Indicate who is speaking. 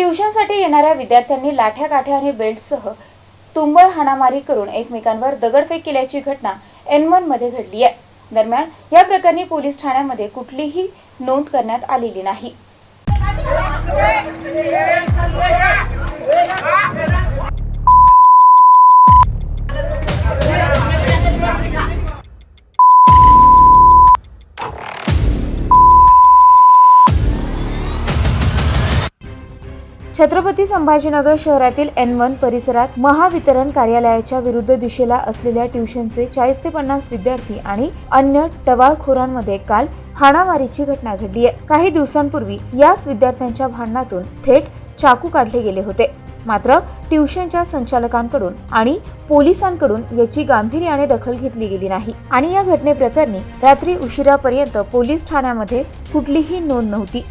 Speaker 1: ट्युशनसाठी येणाऱ्या विद्यार्थ्यांनी लाठ्या काठ्या आणि बेल्टसह तुंबळ हाणामारी करून एकमेकांवर दगडफेक केल्याची घटना एनमनमध्ये घडली आहे. दरम्यान या प्रकरणी पोलीस ठाण्यामध्ये कुठलीही नोंद करण्यात आलेली नाही. छत्रपती संभाजीनगर शहरातील एन वन परिसरात महावितरण कार्यालयाच्या विरुद्ध दिशेला असलेल्या ट्युशनचे चाळीस ते पन्नास विद्यार्थी आणि अन्य टवाळखोरांमध्ये काल हाणामारीची घटना घडली आहे. काही दिवसांपूर्वी याच विद्यार्थ्यांच्या भांडणातून थेट चाकू काढले गेले होते. मात्र ट्युशनच्या संचालकांकडून आणि पोलिसांकडून याची गांभीर्याने दखल घेतली गेली नाही. आणि या घटनेप्रकरणी रात्री उशिरापर्यंत पोलीस ठाण्यामध्ये कुठलीही नोंद नव्हती.